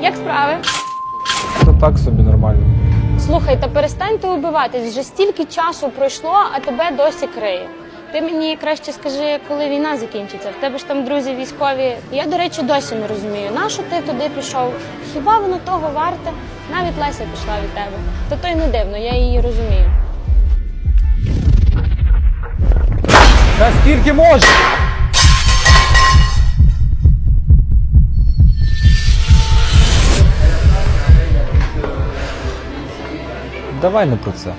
Як справи? То так собі нормально. Слухай, та перестаньте убиватись. Вже стільки часу пройшло, а тебе досі криє. Ти мені краще скажи, коли війна закінчиться. В тебе ж там друзі військові. Я, до речі, досі не розумію, нащо ти туди пішов? Хіба воно того варте? Навіть Леся пішла від тебе. Та то й не дивно, я її розумію. Та скільки можна? Давай не про це.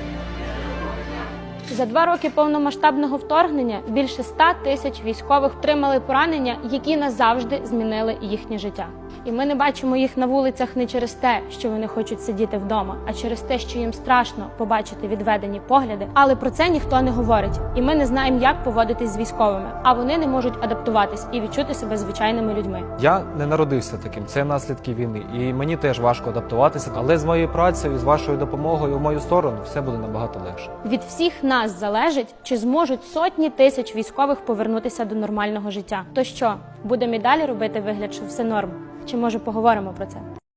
За два роки повномасштабного вторгнення більше 100 тисяч військових отримали поранення, які назавжди змінили їхнє життя. І ми не бачимо їх на вулицях не через те, що вони хочуть сидіти вдома, а через те, що їм страшно побачити відведені погляди. Але про це ніхто не говорить, і ми не знаємо, як поводитись з військовими. А вони не можуть адаптуватись і відчути себе звичайними людьми. Я не народився таким, це наслідки війни. І мені теж важко адаптуватися. Але з моєю працею, з вашою допомогою в мою сторону, все буде набагато легше. Від всіх нас залежить, чи зможуть сотні тисяч військових повернутися до нормального життя. То що, будемо і далі робити вигляд, що все норм? Чи може поговоримо про це?